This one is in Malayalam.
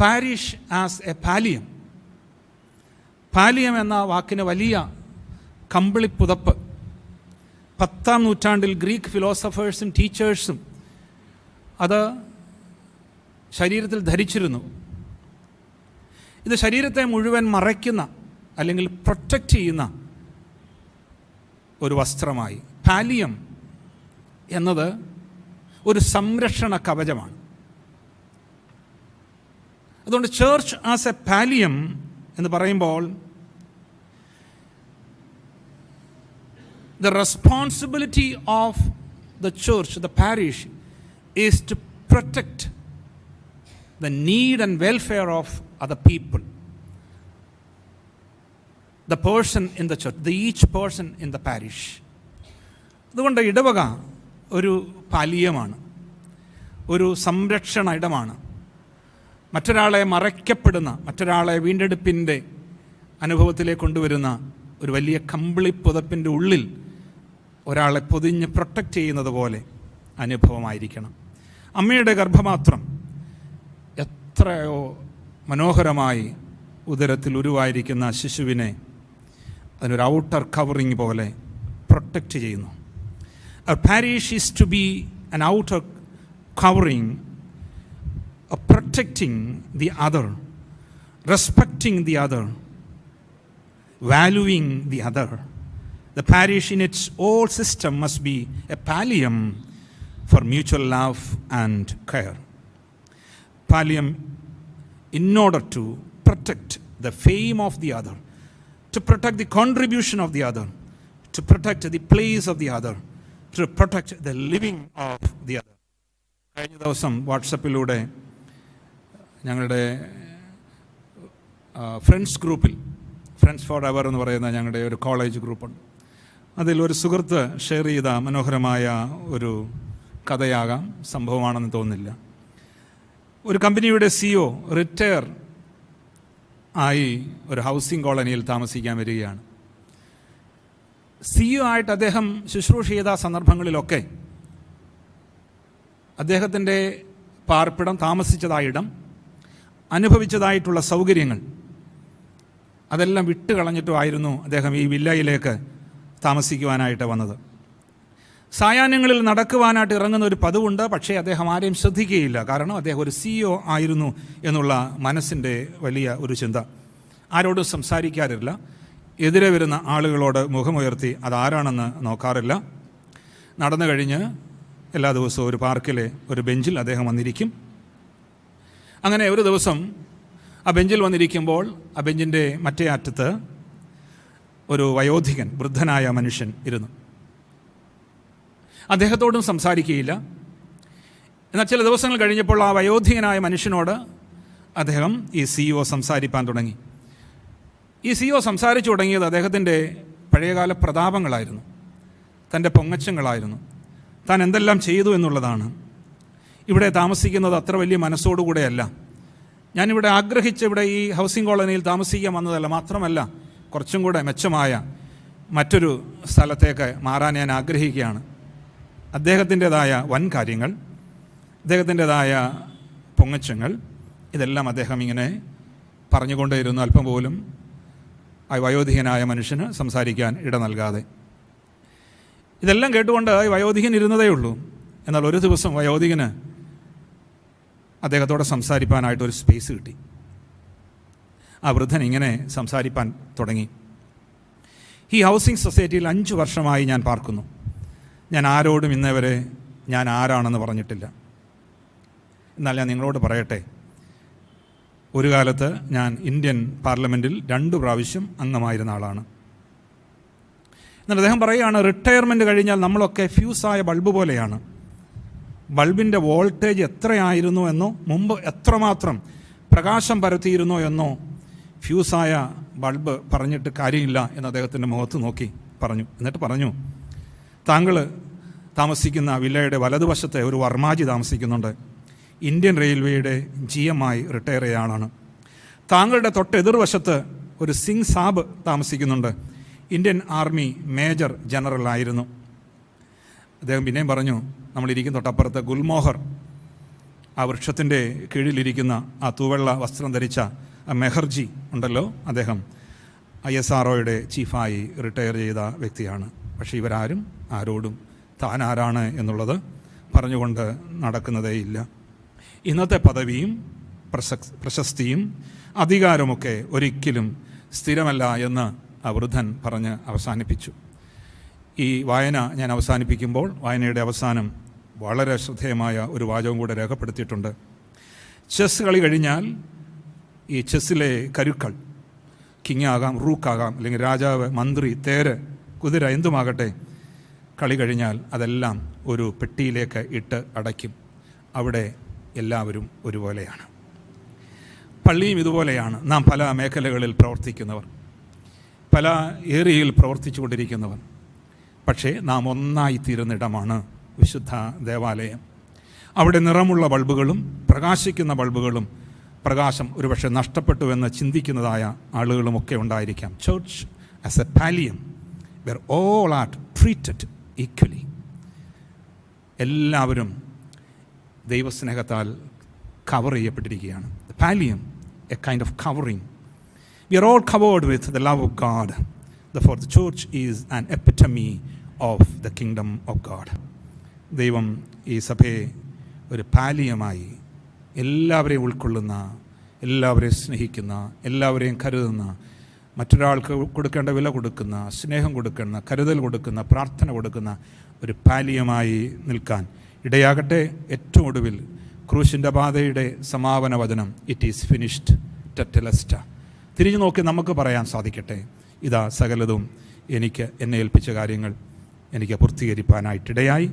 Parish as a pallium pallium എന്ന വാക്കിന് വലിയ കമ്പിളിപ്പുതപ്പ്. പത്താം നൂറ്റാണ്ടിൽ ഗ്രീക്ക് ഫിലോസഫേഴ്സും ടീച്ചേഴ്സും അത് ശരീരത്തിൽ ധരിച്ചിരുന്നു. ഇത് ശരീരത്തെ മുഴുവൻ മറയ്ക്കുന്ന അല്ലെങ്കിൽ പ്രൊട്ടക്റ്റ് ചെയ്യുന്ന ഒരു വസ്ത്രമായി. പാലിയം എന്നത് ഒരു സംരക്ഷണ കവചമാണ്. അതുകൊണ്ട് ചേർച്ച് ആസ് എ പാലിയം എന്ന് പറയുമ്പോൾ the responsibility of the church, the parish, is to protect the need and welfare of other people. The person in the church, the each person in the parish. അതുകൊണ്ട് ഇടവക ഒരു പാലീയമാണ് ഒരു സംരക്ഷണ ഇടമാണ് മറ്റൊരാളെ മറയ്ക്കപ്പെടുന്ന മറ്റൊരാളെ വീണ്ടെടുപ്പിന്റെ അനുഭവത്തിലേക്ക് കൊണ്ടുവരുന്ന ഒരു വലിയ കമ്പിളി പുതപ്പിന്റെ ഉള്ളിൽ ഒരാളെ പൊതിഞ്ഞ് പ്രൊട്ടക്റ്റ് ചെയ്യുന്നത് പോലെ അനുഭവമായിരിക്കണം. അമ്മയുടെ ഗർഭമാത്രം എത്രയോ മനോഹരമായി ഉദരത്തിൽ ഉരുവായിരിക്കുന്ന ശിശുവിനെ അതിനൊരു ഔട്ടർ കവറിങ് പോലെ പ്രൊട്ടക്റ്റ് ചെയ്യുന്നു. Parish is to be an outer covering of protecting the other, respecting the other, valuing the other. The parish in its whole system must be a pallium for mutual love and care. Pallium in order to protect the fame of the other, to protect the contribution of the other, to protect the place of the other, to protect the living of the other. കഴിഞ്ഞ ദിവസം വാട്സപ്പിലൂടെ ഞങ്ങളുടെ ഫ്രണ്ട്സ് ഗ്രൂപ്പിൽ ഫ്രണ്ട്സ് ഫോർ എവർ എന്ന് പറയുന്ന ഞങ്ങളുടെ ഒരു കോളേജ് ഗ്രൂപ്പുണ്ട് അതിൽ ഒരു സുഹൃത്ത് ഷെയർ ചെയ്ത മനോഹരമായ ഒരു കഥയാകാം സംഭവമാണെന്ന് തോന്നുന്നില്ല. ഒരു കമ്പനിയുടെ സിഒ റിട്ടയർ ആയി ഒരു ഹൗസിംഗ് കോളനിയിൽ താമസിക്കാൻ വരികയാണ്. സിഇഒ ആയിട്ട് അദ്ദേഹം ശുശ്രൂഷ ചെയ്ത സന്ദർഭങ്ങളിലൊക്കെ അദ്ദേഹത്തിന്റെ പാർപ്പിടം താമസിച്ചതായ ഇടം അനുഭവിച്ചതായിട്ടുള്ള സൗകര്യങ്ങൾ. അതെല്ലാം വിട്ട് കളഞ്ഞിട്ടുമായിരുന്നു അദ്ദേഹം ഈ വില്ലയിലേക്ക് താമസിക്കുവാനായിട്ട് വന്നത്. സായാഹ്നങ്ങളിൽ നടക്കുവാനായിട്ട് ഇറങ്ങുന്ന ഒരു പതിവുണ്ട് പക്ഷേ അദ്ദേഹം ആരെയും ശ്രദ്ധിക്കുകയില്ല. കാരണം അദ്ദേഹം ഒരു സിഇഒ ആയിരുന്നു എന്നുള്ള മനസ്സിന്റെ വലിയ ഒരു ചിന്ത. ആരോടും സംസാരിക്കാറില്ല. എതിരെ വരുന്ന ആളുകളോട് മുഖമുയർത്തി അതാരാണെന്ന് നോക്കാറില്ല. നടന്നു കഴിഞ്ഞ് എല്ലാ ദിവസവും ഒരു പാർക്കിലെ ഒരു ബെഞ്ചിൽ അദ്ദേഹം വന്നിരിക്കും. അങ്ങനെ ഒരു ദിവസം ആ ബെഞ്ചിൽ വന്നിരിക്കുമ്പോൾ ആ ബെഞ്ചിന്റെ മറ്റേ അറ്റത്ത് ഒരു വയോധികൻ വൃദ്ധനായ മനുഷ്യൻ ഇരുന്നു. അദ്ദേഹത്തോടും സംസാരിക്കുകയില്ല. എന്നാൽ ചില ദിവസങ്ങൾ കഴിഞ്ഞപ്പോൾ ആ വയോധികനായ മനുഷ്യനോട് അദ്ദേഹം ഈ സി ഒ സംസാരിപ്പാൻ തുടങ്ങി. ഈ സി ഒ സംസാരിച്ചു തുടങ്ങിയത് അദ്ദേഹത്തിന്റെ പഴയകാല പ്രതാപങ്ങളായിരുന്നു. തന്റെ പൊങ്ങച്ചങ്ങളായിരുന്നു. താൻ എന്തെല്ലാം ചെയ്തു എന്നുള്ളതാണ് ഇവിടെ താമസിക്കുന്നത് അത്ര വലിയ മനസ്സോടുകൂടെയല്ല. ഞാനിവിടെ ആഗ്രഹിച്ച് ഇവിടെ ഈ ഹൗസിംഗ് കോളനിയിൽ താമസിക്കാൻ വന്നതല്ല മാത്രമല്ല കുറച്ചും കൂടെ മെച്ചമായ മറ്റൊരു സ്ഥലത്തേക്ക് മാറാൻ ഞാൻ ആഗ്രഹിക്കുകയാണ്. അദ്ദേഹത്തിന്റെതായ വൻ കാര്യങ്ങൾ അദ്ദേഹത്തിന്റെതായ പൊങ്ങച്ചങ്ങൾ ഇതെല്ലാം അദ്ദേഹം ഇങ്ങനെ പറഞ്ഞുകൊണ്ടേയിരുന്നു. അല്പം പോലും വയോധികനായ മനുഷ്യന് സംസാരിക്കാൻ ഇട നൽകാതെ. ഇതെല്ലാം കേട്ടുകൊണ്ട് വയോധികൻ ഇരുന്നതേ ഉള്ളൂ. എന്നാൽ ഒരു ദിവസം വയോധികന് അദ്ദേഹത്തോടെ സംസാരിപ്പാനായിട്ട് ഒരു സ്പേസ് കിട്ടി. ആ വൃദ്ധൻ ഇങ്ങനെ സംസാരിപ്പാൻ തുടങ്ങി. ഈ ഹൗസിംഗ് സൊസൈറ്റിയിൽ അഞ്ച് വർഷമായി ഞാൻ പാർക്കുന്നു. ഞാൻ ആരോടും ഇന്നേവരെ ഞാൻ ആരാണെന്ന് പറഞ്ഞിട്ടില്ല. എന്നാൽ ഞാൻ നിങ്ങളോട് പറയട്ടെ ഒരു കാലത്ത് ഞാൻ ഇന്ത്യൻ പാർലമെന്റിൽ രണ്ട് പ്രാവശ്യം അംഗമായിരുന്ന ആളാണ്. എന്നാൽ അദ്ദേഹം പറയുകയാണ് റിട്ടയർമെന്റ് കഴിഞ്ഞാൽ നമ്മളൊക്കെ ഫ്യൂസായ ബൾബ് പോലെയാണ്. ബൾബിന്റെ വോൾട്ടേജ് എത്രയായിരുന്നു എന്നോ മുമ്പ് എത്രമാത്രം പ്രകാശം പരത്തിയിരുന്നോ എന്നോ ഫ്യൂസായ ബൾബ് പറഞ്ഞിട്ട് കാര്യമില്ല എന്ന് അദ്ദേഹത്തിന്റെ മുഖത്ത് നോക്കി പറഞ്ഞു. എന്നിട്ട് പറഞ്ഞു താങ്കൾ താമസിക്കുന്ന വില്ലയുടെ വലതുവശത്തെ ഒരു വർമാജി താമസിക്കുന്നുണ്ട്. ഇന്ത്യൻ റെയിൽവേയുടെ ജി എം ആയി റിട്ടയർ ചെയ്ത ആളാണ് താങ്കളുടെ തൊട്ട് എതിർവശത്ത് ഒരു സിംഗ് സാബ് താമസിക്കുന്നുണ്ട്. ഇന്ത്യൻ ആർമി മേജർ ജനറൽ ആയിരുന്നു. അദ്ദേഹം പിന്നെയും പറഞ്ഞു നമ്മളിരിക്കുന്ന തൊട്ടപ്പുറത്ത് ഗുൽമോഹർ ആ വൃക്ഷത്തിന്റെ കീഴിലിരിക്കുന്ന ആ തൂവെള്ള വസ്ത്രം ധരിച്ച മെഹർജി ഉണ്ടല്ലോ. അദ്ദേഹം ഐ എസ് ആർ ഒയുടെ ചീഫായി റിട്ടയർ ചെയ്ത വ്യക്തിയാണ്. പക്ഷേ ഇവരാരും ആരോടും താൻ ആരാണ് എന്നുള്ളത് പറഞ്ഞുകൊണ്ട് നടക്കുന്നതേയില്ല ഇന്നത്തെ പദവിയും പ്രശസ്തിയും അധികാരമൊക്കെ ഒരിക്കലും സ്ഥിരമല്ല എന്ന് വൃദ്ധൻ പറഞ്ഞ് അവസാനിപ്പിച്ചു. ഈ വായന ഞാൻ അവസാനിപ്പിക്കുമ്പോൾ വായനയുടെ അവസാനം വളരെ ശ്രദ്ധേയമായ ഒരു വാചകം കൂടെ രേഖപ്പെടുത്തിയിട്ടുണ്ട്. ചെസ് കളി കഴിഞ്ഞാൽ ഈ ചെസ്സിലെ കരുക്കൾ കിങ് ആകാം റൂക്കാകാം അല്ലെങ്കിൽ രാജാവ് മന്ത്രി തേര് കുതിര എന്തുമാകട്ടെ കളി കഴിഞ്ഞാൽ അതെല്ലാം ഒരു പെട്ടിയിലേക്ക് ഇട്ട് അടയ്ക്കും. അവിടെ എല്ലാവരും ഒരുപോലെയാണ്. പള്ളിയും ഇതുപോലെയാണ്. നാം പല മേഖലകളിൽ പ്രവർത്തിക്കുന്നവർ പല ഏരിയയിൽ പ്രവർത്തിച്ചു കൊണ്ടിരിക്കുന്നവർ പക്ഷേ നാം ഒന്നായിത്തീരുന്ന ഇടമാണ് വിശുദ്ധ ദേവാലയം. അവിടെ നിറമുള്ള ബൾബുകളും പ്രകാശിക്കുന്ന ബൾബുകളും പ്രകാശം ഒരുപക്ഷെ നഷ്ടപ്പെട്ടുവെന്ന് ചിന്തിക്കുന്നതായ ആളുകളുമൊക്കെ ഉണ്ടായിരിക്കാം. Church as a pallium where all are treated equally എല്ലാവരും ദൈവസ്നേഹത്താൽ cover ചെയ്യപ്പെട്ടിരിക്കുകയാണ്. Pallium a kind of covering we are all covered with the love of God therefore the church is an epitome of the kingdom of God ദൈവം ഈ സഭയെ ഒരു പാലിയമായി എല്ലാവരെയും ഉൾക്കൊള്ളുന്ന എല്ലാവരെയും സ്നേഹിക്കുന്ന എല്ലാവരെയും കരുതുന്ന മറ്റൊരാൾക്ക് കൊടുക്കേണ്ട വില കൊടുക്കുന്ന സ്നേഹം കൊടുക്കുന്ന കരുതൽ കൊടുക്കുന്ന പ്രാർത്ഥന കൊടുക്കുന്ന ഒരു പാലിയമായി നിൽക്കാൻ ഇടയാകട്ടെ ഏറ്റവും ഒടുവിൽ ക്രൂശിന്റെ പാതയുടെ സമാപന വചനം ഇറ്റ് ഈസ് ഫിനിഷ്ഡ് ടെറ്റലസ്റ്റ. തിരിഞ്ഞു നോക്കി നമുക്ക് പറയാൻ സാധിക്കട്ടെ. ഇതാ സകലതും എനിക്ക് എന്നെ ഏൽപ്പിച്ച കാര്യങ്ങൾ. എനിക്ക് പൂർത്തീകരിക്കാനായിട്ടിടയായി